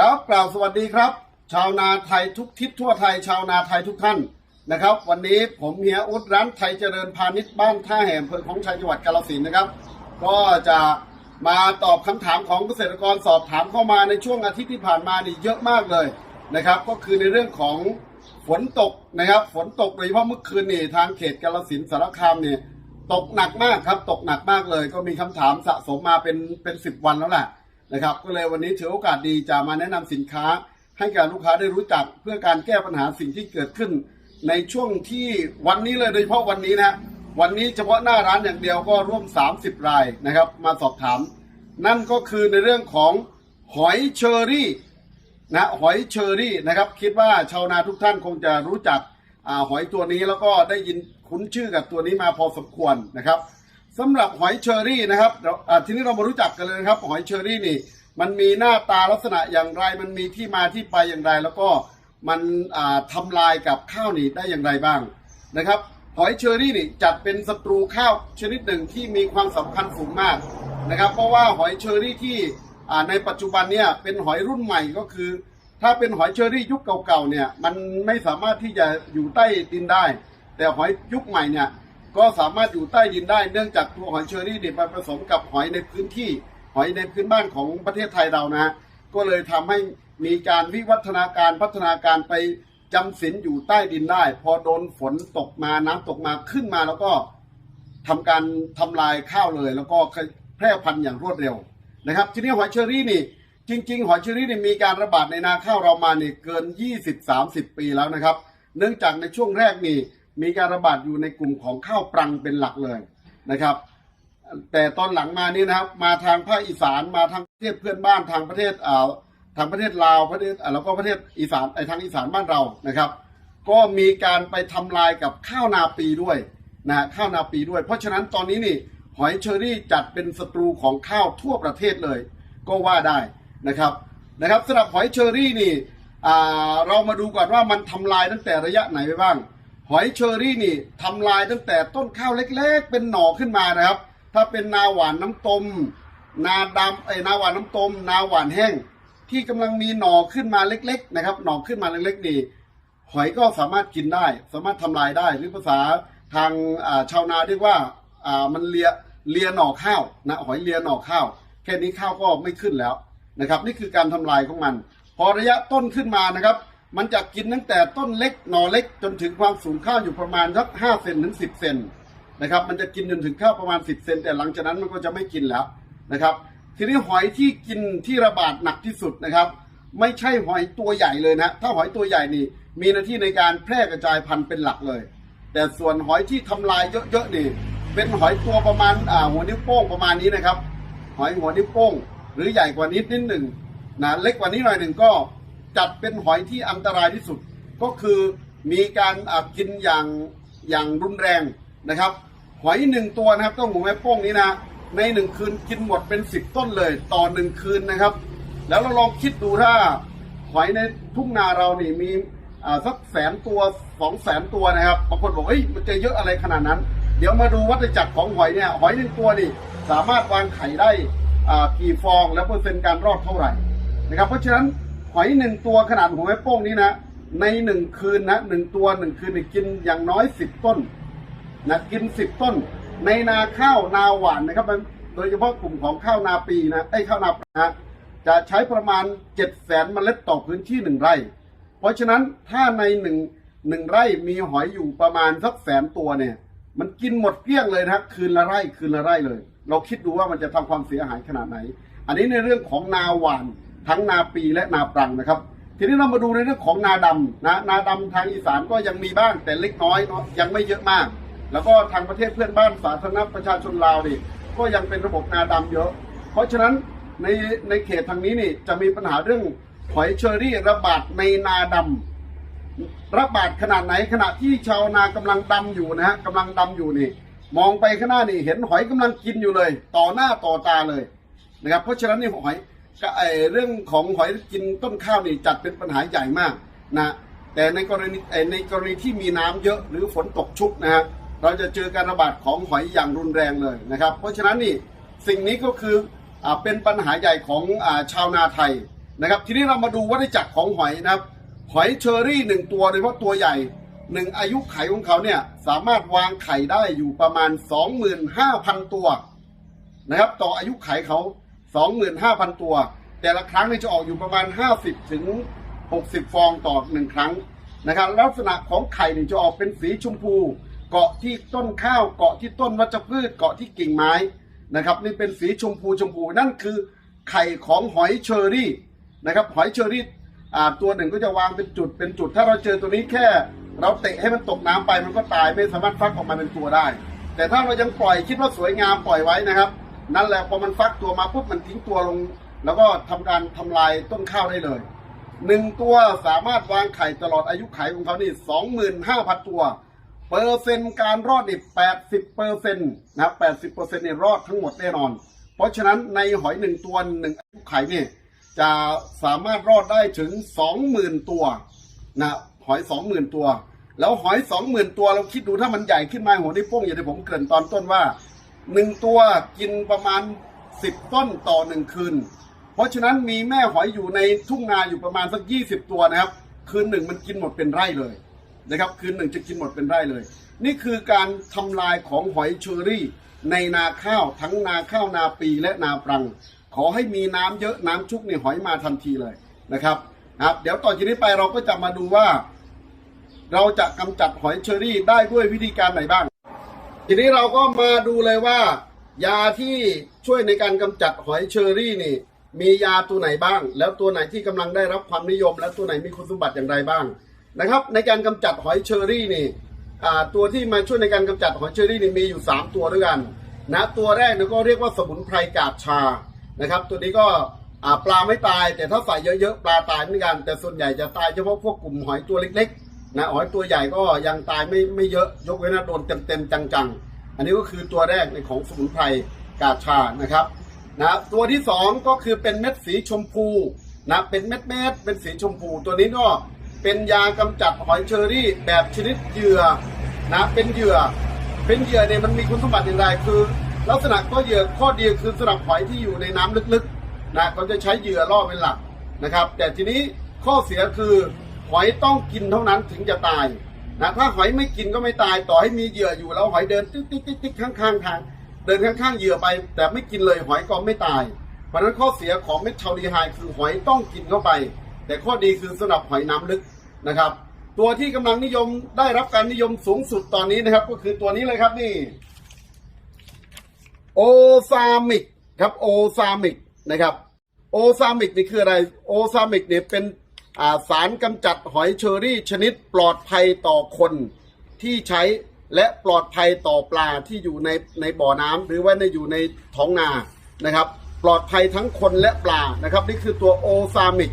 ครับกล่าวสวัสดีครับ ชาวนาไทยทุกทิศทั่วไทย ชาวนาไทยทุกท่านนะครับ วันนี้ผมเฮียอุดร้านไทยเจริญพาณิชย์บ้านท่าแห่อำเภอของชัยจังหวัดกาฬสินธุ์นะครับ ก็จะมาตอบคำถามของเกษตรกรสอบถามเข้ามาในช่วงอาทิตย์ที่ผ่านมานี่เยอะมากเลยนะครับ ก็คือในเรื่องของฝนตกนะครับ ฝนตกโดยเฉพาะเมื่อคืนนี่ทางเขตกาฬสินธุ์สารคามเนี่ยตกหนักมากครับ ตกหนักมากเลย ก็มีคำถามสะสมมาเป็นเป็นสิบวันแล้วแหละ นะครับ ก็เลยวันนี้ถือโอกาสดีจะมาแนะนำสินค้า ให้กับลูกค้าได้รู้จักเพื่อการแก้ปัญหาสิ่งที่เกิดขึ้น ในช่วงที่วันนี้เลยโดยเฉพาะวันนี้นะวันนี้เฉพาะหน้าร้านอย่างเดียวก็ร่วม 30 รายนะครับ มาสอบถาม นั่นก็คือในเรื่องของหอยเชอรี่นะหอยเชอรี่นะครับ คิดว่าชาวนาทุกท่านคงจะรู้จักอหอยตัวนี้แล้วก็ได้ยินคุ้นชื่อกับตัวนี้มาพอสมควรนะครับ สำหรับหอยเชอรี่นะครับทีนี้เรามารู้จักกันเลยนะครับ หอยเชอรี่นี่ มันมีหน้าตาลักษณะอย่างไร มันมีที่มาที่ไปอย่างไร แล้วก็มันอ่าทำลายกับข้าวนี่ได้อย่างไรบ้างนะครับ หอยเชอรี่นี่จัดเป็นศัตรูข้าวชนิดหนึ่งที่มีความสำคัญสูงมากนะครับ เพราะว่าหอยเชอรี่ที่ในปัจจุบันเนี่ยเป็นหอยรุ่นใหม่ก็คือ ถ้าเป็นหอยเชอรี่ยุคเก่าๆเนี่ยมันไม่สามารถที่จะอยู่ใต้ดินได้ แต่หอยยุคใหม่เนี่ย ก็สามารถอยู่ใต้ดินได้เนื่องจากตัวหอยเชอรี่เนี่ยมันผสมกับหอยในพื้นที่ หอยในพื้นบ้านของประเทศไทยเรานะฮะก็เลยทำให้มีการวิวัฒนาการพัฒนาการไปจำศีลอยู่ใต้ดินได้ พอโดนฝนตกมาน้ำตกมาขึ้นมาแล้วก็ทำการทำลายข้าวเลย แล้วก็แพร่พันธุ์อย่างรวดเร็วนะครับ ทีนี้หอยเชอรี่นี่จริง ๆ หอยเชอรี่นี่มีการระบาดในนาข้าวเรามาเนี่ยเกิน 20-30 ปีแล้วนะครับ เนื่องจากในช่วงแรกนี่ มีการระบาดอยู่ในกลุ่มของข้าวปรังเป็นหลักเลยนะครับ แต่ตอนหลังมานี่นะครับ มาทางภาคอีสานมาทางประเทศเพื่อนบ้านทางประเทศอ่าทางประเทศลาวประเทศอ่าแล้วก็ประเทศอีสานไอทางอีสานบ้านเรานะครับ ก็มีการไปทำลายกับข้าวนาปีด้วยนะข้าวนาปีด้วย เพราะฉะนั้นตอนนี้นี่หอยเชอรี่จัดเป็นศัตรูของข้าวทั่วประเทศเลย ก็ว่าได้นะครับนะครับสำหรับหอยเชอรี่นี่อ่าเรามาดูก่อนว่ามันทำลายตั้งแต่ระยะไหนไปบ้าง หอยเชอรี่นี่ทำลายตั้งแต่ต้นข้าวเล็กๆ เป็นหน่อขึ้นมานะครับ ถ้าเป็นนาหวานน้ำตม นาดำไอ้นาหวานน้ำตม นาหวานแห้ง ที่กำลังมีหน่อขึ้นมาเล็ก ๆ นะครับ หน่อขึ้นมาเล็กๆนี่หอยก็สามารถกินได้ สามารถทำลายได้หรือภาษาทางาชาวนาเรียกว่าอ่ามันเลียเลียหน่อข้าวนะหอยเลียหน่อข้าว แค่นี้ข้าวก็ไม่ขึ้นแล้วนะครับ นี่คือการทำลายของมัน พอระยะต้นขึ้นมานะครับ มันจะกินตั้งแต่ต้นเล็กหน่อเล็กจนถึงความสูงข้าวอยู่ประมาณสักห้าเซนถึงสิบเซนนะครับ มันจะกินจนถึงข้าวประมาณสิบเซนแต่หลังจากนั้นมันก็จะไม่กินแล้วนะครับ ทีนี้หอยที่กินที่ระบาดหนักที่สุดนะครับ ไม่ใช่หอยตัวใหญ่เลยนะถ้าหอยตัวใหญ่นี่มีหน้าที่ในการแพร่กระจายพันธุ์เป็นหลักเลย แต่ส่วนหอยที่ทำลายเยอะๆนี่เป็นหอยตัวประมาณอ่าหัวนิ้วโป้งประมาณนี้นะครับ หอยหัวนิ้วโป้งหรือใหญ่กว่านี้นิดหนึ่งนะเล็กกว่านี้หน่อยหนึ่งก็ จัดเป็นหอยที่อันตรายที่สุด ก็คือมีการกินอย่างอย่างรุนแรงนะครับ หอยหนึ่งตัวนะครับต้องหัวแม่โป้งนี้นะในหนึ่งคืนกินหมดเป็นสิบต้นเลยต่อหนึ่งคืนนะครับ แล้วเราลองคิดดูถ้าหอยในทุ่งนาเรานี่มีสักแสนตัวสองแสนตัวนะครับบางคนบอกเฮ้ยมันจะเยอะอะไรขนาดนั้น เดี๋ยวมาดูวัฏจักรของหอยเนี่ยหอยหนึ่งตัวนี่สามารถวางไข่ได้กี่ฟองแล้วเปอร์เซ็นต์การรอดเท่าไหร่นะครับ เพราะฉะนั้น หอยหนึ่งตัวขนาดหัวแม่โป้งนี้นะ ในหนึ่งคืนนะหนึ่งตัวหนึ่งคืนนี่กินอย่างน้อยสิบต้นนะกินสิบต้น ในนาข้าวนาหวานนะครับมันโดยเฉพาะกลุ่มของข้าวนาปีนะไอ้ข้าวนาปนะจะใช้ประมาณเจ็ดแสนเมล็ดต่อพื้นที่หนึ่งไร่ เพราะฉะนั้นถ้าในหนึ่งหนึ่งไร่มีหอยอยู่ประมาณสักแสนตัวเนี่ย มันกินหมดเกลี้ยงเลยนะคืนละไร่คืนละไร่เลย เราคิดดูว่ามันจะทำความเสียหายขนาดไหน อันนี้ในเรื่องของนาหวาน ทั้งนาปีและนาปรังนะครับ ทีนี้เรามาดูในเรื่องของนาดำนะนาดำทางอีสานก็ยังมีบ้างแต่เล็กน้อยเนาะยังไม่เยอะมาก แล้วก็ทางประเทศเพื่อนบ้านสาธารณประชาชนลาวนี่ก็ยังเป็นระบบนาดำเยอะ เพราะฉะนั้นในในเขตทางนี้นี่จะมีปัญหาเรื่องหอยเชอรี่ระบาดในนาดำระบาดขนาดไหนขณะที่ชาวนากำลังดำอยู่นะฮะกำลังดำอยู่นี่ มองไปข้างหน้านี่เห็นหอยกำลังกินอยู่เลย ต่อหน้าต่อตาเลยนะครับเพราะฉะนั้นนี่หอย เรื่องของหอยกินต้นข้าวนี่จัดเป็นปัญหาใหญ่มากนะแต่ในกรณีในกรณีที่มีน้ำเยอะหรือฝนตกชุกนะฮะเราจะเจอการระบาดของหอยอย่างรุนแรงเลยนะครับ เพราะฉะนั้นนี่สิ่งนี้ก็คืออเป็นปัญหาใหญ่ของอชาวนาไทยนะครับ ทีนี้เรามาดูวัฏจักรของหอยนะครับ หอยเชอรี่หนึ่งตัวโดยเฉพาะตัวใหญ่หนึ่งอายุไขของเขาเนี่ยสามารถวางไข่ได้อยู่ประมาณ 25,000 ตัวนะครับ ต่ออายุไขเขา 25,000 ตัว แต่ละครั้งเนี่ยจะออกอยู่ประมาณ 50ถึง60 ฟองต่อหนึ่งครั้งนะครับลักษณะของไข่เนี่ยจะออกเป็นสีชมพู เกาะที่ต้นข้าวเกาะที่ต้นวัชพืชเกาะที่กิ่งไม้นะครับนี่เป็นสีชมพูชมพูนั่นคือไข่ของหอยเชอรี่นะครับหอยเชอรี่ตัวหนึ่งก็จะวางเป็นจุดเป็นจุด ถ้าเราเจอตัวนี้แค่ เราเตะให้มันตกน้ำไปมันก็ตายไม่สามารถฟักออกมาเป็นตัวได้ แต่ถ้าเรายังปล่อยคิดว่าสวยงามปล่อยไว้นะครับ นั่นแหละพอมันฟักตัวมาปุ๊บมันทิ้งตัวลง แล้วก็ทำการทำลายต้นข้าวได้เลยหนึ่งตัวสามารถวางไข่ตลอดอายุไขของเขานี่สองหมื่นห้าพันตัว เปอร์เซ็นต์การรอดนี่แปดสิบเปอร์เซ็นต์นะแปดสิบเปอร์เซ็นต์นี่รอดทั้งหมดแน่นอน เพราะฉะนั้นในหอยหนึ่งตัวหนึ่งอายุไขนี่จะสามารถรอดได้ถึงสองหมื่นตัวนะหอยสองหมื่นตัว แล้วหอยสองหมื่นตัวเราคิดดูถ้ามันใหญ่ขึ้นมาหัวนิ้วโป้งอย่างที่ผมเกริ่นตอนต้นว่า หนึ่งตัวกินประมาณสิบต้นต่อหนึ่งคืน เพราะฉะนั้นมีแม่หอยอยู่ในทุ่งนาอยู่ประมาณสักยี่สิบตัวนะครับ คืนหนึ่งมันกินหมดเป็นไร่เลยนะครับ คืนหนึ่งจะกินหมดเป็นไร่เลย นี่คือการทำลายของหอยเชอรี่ ในนาข้าวทั้งนาข้าวนาปีและนาปรัง ขอให้มีน้ำเยอะน้ำชุกเนี่ยหอยมาทันทีเลยนะครับนะครับเดี๋ยวต่อจากนี้ไปเราก็จะมาดูว่า เราจะกำจัดหอยเชอรี่ได้ด้วยวิธีการไหนบ้าง ทีนี้เราก็มาดูเลยว่า ยาที่ช่วยในการกำจัดหอยเชอรี่นี่ มียาตัวไหนบ้าง แล้วตัวไหนที่กำลังได้รับความนิยม และตัวไหนมีคุณสมบัติอย่างไรบ้างนะครับ ในการกำจัดหอยเชอรี่นี่ตัวที่มาช่วยในการกำจัดหอยเชอรี่นี่มีอยู่ 3 ตัวด้วยกันนะตัวแรกเนี่ยก็เรียกว่าสมุนไพรกาบชานะครับ ตัวนี้ก็ปลาไม่ตาย แต่ถ้าใส่เยอะๆปลาตายเหมือนกัน แต่ส่วนใหญ่จะตายเฉพาะพวกกลุ่มหอยตัวเล็กๆ นะหอยตัวใหญ่ก็ยังตายไม่ไม่เยอะยกเว้นว่าโดนเต็มๆจังๆ อันนี้ก็คือตัวแรกในของสมุนไพรกาชานะครับนะตัวที่สองก็คือเป็นเม็ดสีชมพูนะเป็นเม็ดเม็ดเป็นสีชมพู ตัวนี้ก็เป็นยากำจัดหอยเชอรี่แบบชนิดเหยื่อนะเป็นเหยื่อ เป็นเหยื่อเนี่ยมันมีคุณสมบัติอย่างไรคือ ลักษณะก็เหยื่อข้อดีคือสำหรับหอยที่อยู่ในน้ำลึกๆนะเขาจะใช้เหยื่อล่อเป็นหลักนะครับ แต่ทีนี้ข้อเสียคือ หอยต้องกินเท่านั้นถึงจะตายนะถ้าหอยไม่กินก็ไม่ตายต่อให้มีเหยื่ออยู่แล้วหอยเดินติ๊กติ๊กติ๊กติ๊กข้างๆทางเดินข้างๆเหยื่อไป แต่ไม่กินเลยหอยก็ไม่ตาย เพราะนั้นข้อเสียของเม็ดชาวดีไฮคือหอยต้องกินเข้าไป แต่ข้อดีคือสำหรับหอยน้ำลึกนะครับ ตัวที่กำลังนิยมได้รับการนิยมสูงสุดตอนนี้นะครับ ก็คือตัวนี้เลยครับนี่โอซามิกครับโอซามิกนะครับโอซามิกนี่คืออะไรโอซามิกเนี่ยเป็น สารกำจัดหอยเชอรี่ชนิดปลอดภัยต่อคนที่ใช้และปลอดภัยต่อปลาที่อยู่ในในบ่อน้ำหรือว่าในอยู่ในท้องนานะครับ ปลอดภัยทั้งคนและปลานะครับ นี่คือตัวโอซามิก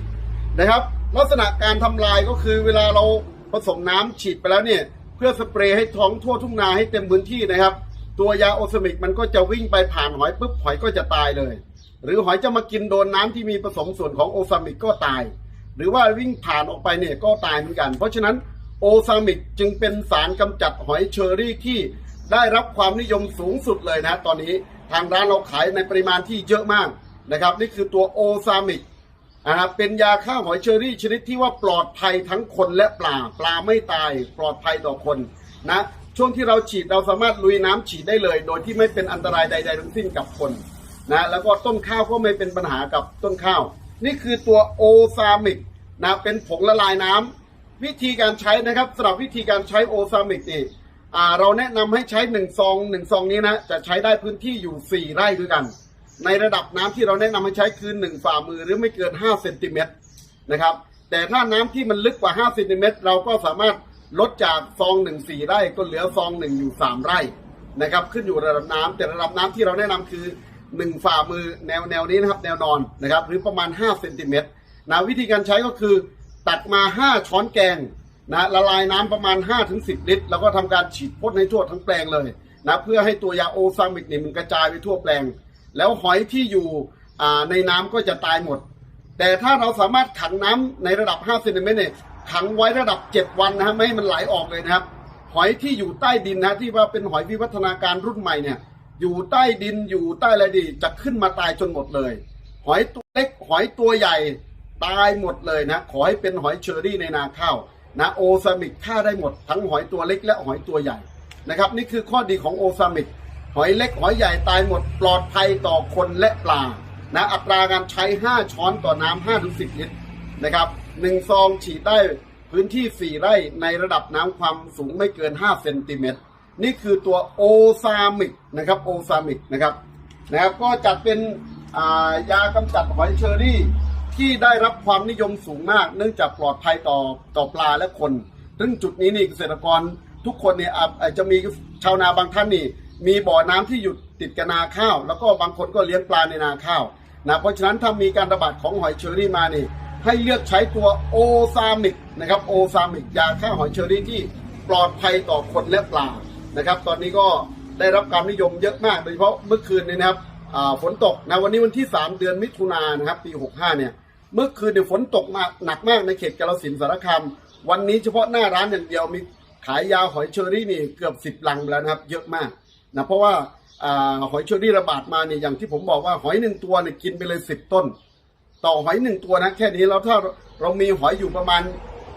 นะครับ ลักษณะการทำลายก็คือเวลาเราผสมน้ำฉีดไปแล้วเนี่ยเพื่อสเปรย์ให้ท้องทั่วทุ่งนาให้เต็มพื้นที่นะครับ ตัวยาโอซามิกมันก็จะวิ่งไปผ่านหอยปุ๊บหอยก็จะตายเลย หรือหอยจะมากินโดนน้ำที่มีผสมส่วนของโอซามิกก็ตาย หรือว่าวิ่งผ่านออกไปเนี่ยก็ตายเหมือนกัน เพราะฉะนั้นโอซามิกจึงเป็นสารกำจัดหอยเชอรี่ที่ได้รับความนิยมสูงสุดเลยนะ ตอนนี้ทางร้านเราขายในปริมาณที่เยอะมากนะครับ นี่คือตัวโอซามิกนะครับเป็นยาฆ่าหอยเชอรี่ชนิดที่ว่าปลอดภัยทั้งคนและปลาปลาไม่ตายปลอดภัยต่อคนนะช่วงที่เราฉีดเราสามารถลุยน้ำฉีดได้เลย โดยที่ไม่เป็นอันตรายใด ๆ ทั้งสิ้นกับคนนะแล้วก็ต้นข้าวก็ไม่เป็นปัญหากับต้นข้าว นี่คือตัวโอซามิกนะเป็นผงละลายน้ำวิธีการใช้นะครับสำหรับวิธีการใช้โอซามิกนี่เราแนะนำให้ใช้หนึ่งซองหนึ่งซองนี้นะจะใช้ได้พื้นที่อยู่สี่ไร่ด้วยกัน ในระดับน้ำที่เราแนะนำให้ใช้คือหนึ่งฝ่ามือหรือไม่เกิน5เซนติเมตรนะครับแต่ถ้าน้ำที่มันลึกกว่า5เซนติเมตรเราก็สามารถลดจากซองหนึ่งสี่ไร่ก็เหลือซองหนึ่งอยู่สามไร่นะครับขึ้นอยู่ระดับน้ำแต่ระดับน้ำที่เราแนะนำคือ หนึ่งฝ่ามือแนวแนวนี้นะครับ แนวนอนนะครับ หรือประมาณ5เซนติเมตรนะวิธีการใช้ก็คือตัดมา 5 ช้อนแกงนะละลายน้ำประมาณ 5-10 ลิตร แล้วก็ทำการฉีดพ่นให้ทั่วทั้งแปลงเลยนะเพื่อให้ตัวยาโอซามิกนี่มันกระจายไปทั่วแปลง แล้วหอยที่อยู่ในน้ำก็จะตายหมด แต่ถ้าเราสามารถขังน้ำในระดับ5เซนติเมตรเนี่ยขังไว้ระดับ 7 วันนะฮะไม่ให้มันไหลออกเลยนะครับ หอยที่อยู่ใต้ดินนะที่ว่าเป็นหอยวิวัฒนาการรุ่นใหม่เนี่ย อยู่ใต้ดินอยู่ใต้อะไรดีจะขึ้นมาตายจนหมดเลย หอยตัวเล็กหอยตัวใหญ่ตายหมดเลยนะ ขอให้เป็นหอยเชอรี่ในนาข้าวนะโอซามิกฆ่าได้หมด ทั้งหอยตัวเล็กและหอยตัวใหญ่นะครับ นี่คือข้อดีของโอซามิกหอยเล็กหอยใหญ่ตายหมดปลอดภัยต่อคนและปลานะอัตราการใช้ 5 ช้อนต่อน้ำ5ถึง10 ลิตรนะครับหนึ่งซองฉีดได้พื้นที่ 4 ไร่ในระดับน้ำความสูงไม่เกิน 5 เซนติเมตร นี่คือตัวโอซามิกนะครับโอซามิกนะครับนะครับก็จัดเป็นายากำจัดหอยเชอรี่ที่ได้รับความนิยมสูงมาก เนื่องจากปลอดภัยต่อต่อปลาและคน ซึ่งจุดนี้นี่เกษตรกรทุกคนเนี่ยอาจจะมีชาวนาบางท่านนี่ มีบ่อน้ำที่อยู่ติดกับนาข้าว แล้วก็บางคนก็เลี้ยงปลาในนาข้าวนะเพราะฉะนั้นถ้ามีการระบาดของหอยเชอรี่มานี่ ให้เลือกใช้ตัวโอซามิกนะครับโอซามิกยาฆ่าหอยเชอรี่ที่ปลอดภัยต่อคนและปลา นะครับ ตอนนี้ก็ได้รับความนิยมเยอะมาก โดยเฉพาะเมื่อคืนนี้นะครับฝนตกนะวันนี้วันที่ 3 เดือนมิถุนายนนะครับ ปี 65 เนี่ย เมื่อคืนเนี่ยฝนตกมาหนักมากในเขตกาฬสินธุ์สารคามวันนี้เฉพาะหน้าร้านอย่างเดียวมีขายยาหอยเชอรี่นี่เกือบสิบลังแล้วนะครับ เยอะมากนะเพราะว่าอ่าหอยเชอรี่ระบาดมาเนี่ยอย่างที่ผมบอกว่าหอยหนึ่งตัวเนี่ยกินไปเลยสิบต้น ต่อหอยหนึ่งตัวนะแค่นี้แล้วถ้าเรามีหอยอยู่ประมาณ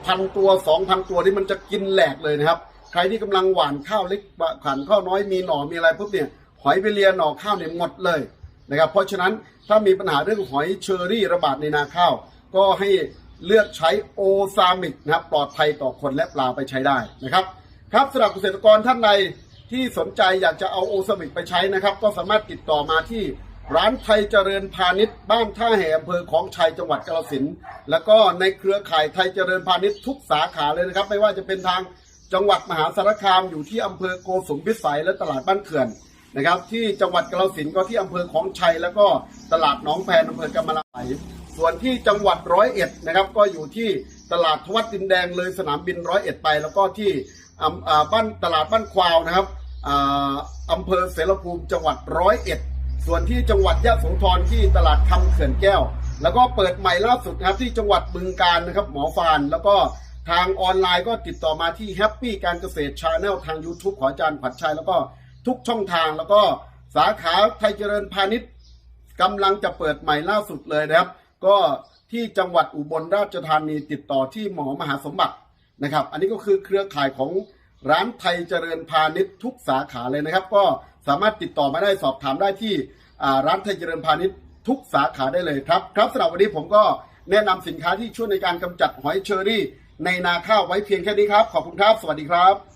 พันตัวสองพันตัวนี่มันจะกินแหลกเลยนะครับ ใครที่กำลังหว่านข้าวเล็กหว่านข้าวน้อยมีหน่อมีอะไรปุ๊บเนี่ยหอยไปเลียหน่อข้าวเนี่ยหมดเลยนะครับเพราะฉะนั้นถ้ามีปัญหาเรื่องหอยเชอรี่ระบาดในนาข้าว ก็ให้เลือกใช้โอซามิกนะครับปลอดภัยต่อคนและปลาไปใช้ได้นะครับครับสำหรับเกษตรกรท่านใดที่สนใจอยากจะเอาโอซามิกไปใช้นะครับ ก็สามารถติดต่อมาที่ร้านไทยเจริญพาณิชย์บ้านท่าแห่อำเภอของชัยจังหวัดกาฬสินธุ์แล้วก็ในเครือข่ายไทยเจริญพาณิชย์ทุกสาขาเลยนะครับ ไม่ว่าจะเป็นทาง จังหวัดมหาสารคามอยู่ที่อำเภอโกสุมพิสัยและตลาดบ้านเขื่อนนะครับ ที่จังหวัดกาฬสินธุ์ก็ที่อำเภอของชัย แล้วก็ตลาดหนองแพนอำเภอกำมะลาไหลส่วนที่จังหวัดร้อยเอ็ดนะครับ ก็อยู่ที่ตลาดทวัดดินแดงเลยสนามบินร้อยเอ็ดไป แล้วก็ที่อ่าบ้านตลาดบ้านควาวนะครับอ่าอำเภอเสรภูมิจังหวัดร้อยเอ็ดส่วนที่จังหวัดยะโสธรที่ตลาดคำเขื่อนแก้ว แล้วก็เปิดใหม่ล่าสุดนะครับที่จังหวัดบึงการนะครับหมอฟานแล้วก็ ทางออนไลน์ก็ติดต่อมาที่แฮปปี้การเกษตรชาแนลทาง YouTube ของอาจารย์ผัดชัยแล้วก็ทุกช่องทางแล้วก็สาขาไทยเจริญพาณิชย์กำลังจะเปิดใหม่ล่าสุดเลยนะครับ ก็ที่จังหวัดอุบลราชธานีติดต่อที่หมอมหาสมบัตินะครับ อันนี้ก็คือเครือข่ายของร้านไทยเจริญพาณิชย์ทุกสาขาเลยนะครับ ก็สามารถติดต่อมาได้สอบถามได้ที่ร้านไทยเจริญพาณิชย์ทุกสาขาได้เลยครับ ครับสำหรับวันนี้ผมก็แนะนำสินค้าที่ช่วยในการกำจัดหอยเชอรี่ ในนาข้าวไว้เพียงแค่นี้ครับ ขอบคุณครับ สวัสดีครับ